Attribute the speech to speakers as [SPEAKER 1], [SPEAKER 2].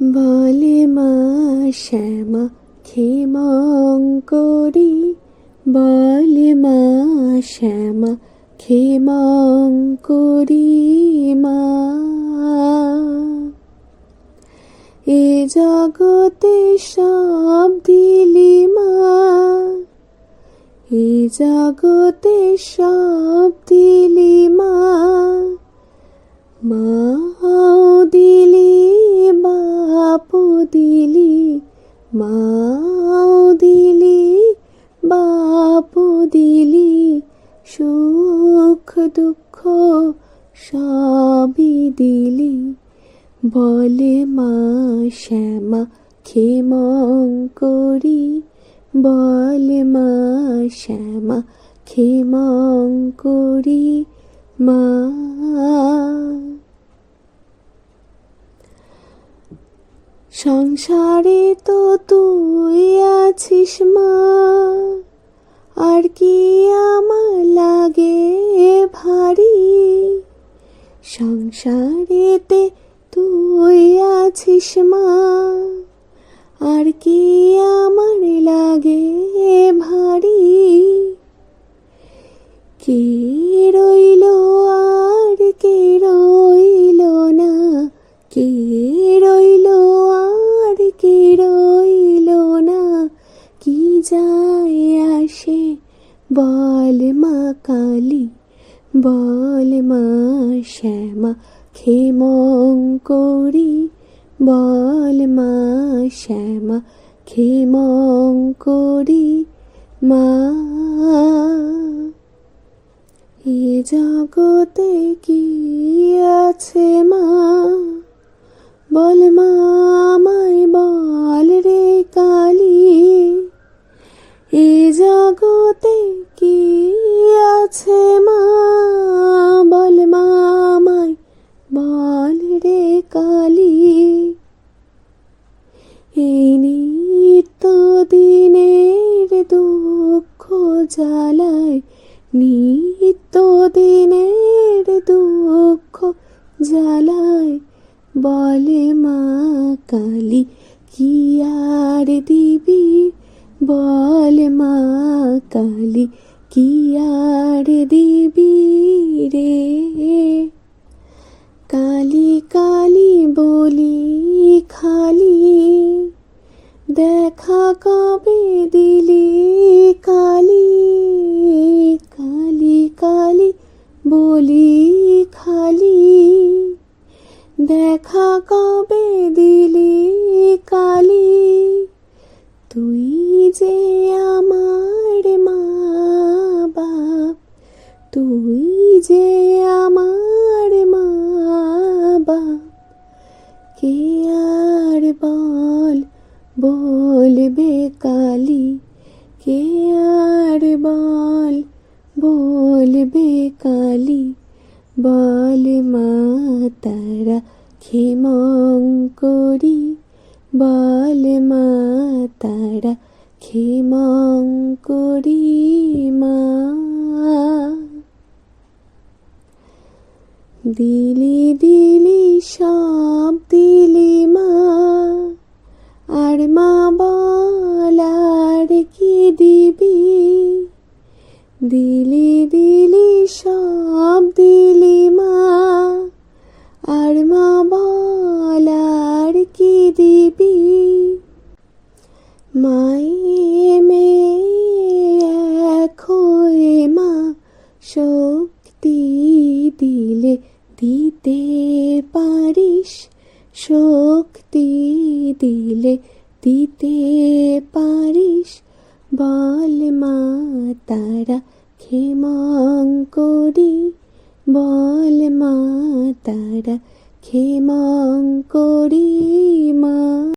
[SPEAKER 1] বলে মা শ্যামা ক্ষেমঙ্করী বলে মা শ্যামা ক্ষেমঙ্করী মা। এ জগতে সব দিলি মা। এ জগতে সব দিলি মা। দিলি। বলে মা শ্যামা ক্ষেমঙ্করী বলে মা শ্যামা ক্ষেমঙ্করী মা সংসারে তো তুই আছিস মা, আর কি আমার সংসারেতে তুই আছিস মা, আর কি আমার লাগে ভারী? কে রইল আর কে রইল না? কে রইল আর কে রইল না? কি যায় আসে বল মা কালী। বল মা শ্যামা করি। বল মা শ্যামা করি। মা এ জগতে কি আছে মা? নিত্য দিনের দুঃখ জ্বালায় নিত্য দিনের দুঃখ জ্বালায়। বলে মা কালী, কি আর দিবি? বলে মা কালী, কি আর দিবি রে? দেখা কবে দিলি? কালি কালি কালি, বলি খালি। দেখা কবে দিলি? কালি, তুই যে আমার মা বাপ, তুই যে আমার মা বাপ, কে আর বল বলবে কালি, কে আর বল? বলবে কালি, বল মা তারা ক্ষেমঙ্করী বল মা তারা ক্ষেমঙ্করী মা। দিলি দিলি সব দিলি মা। আর মা বলার কি দিবি? দিলি দিলি, সব দিলি মা। আর মা বলার কি দিবি? মায়ে এক হয়ে মা, শক্তি দিলে দিতে পারিস, শক্তি দিলে দিতে পারিস বল মা তারা ক্ষেমঙ্করী বল মা তারা ক্ষেমঙ্করী মা।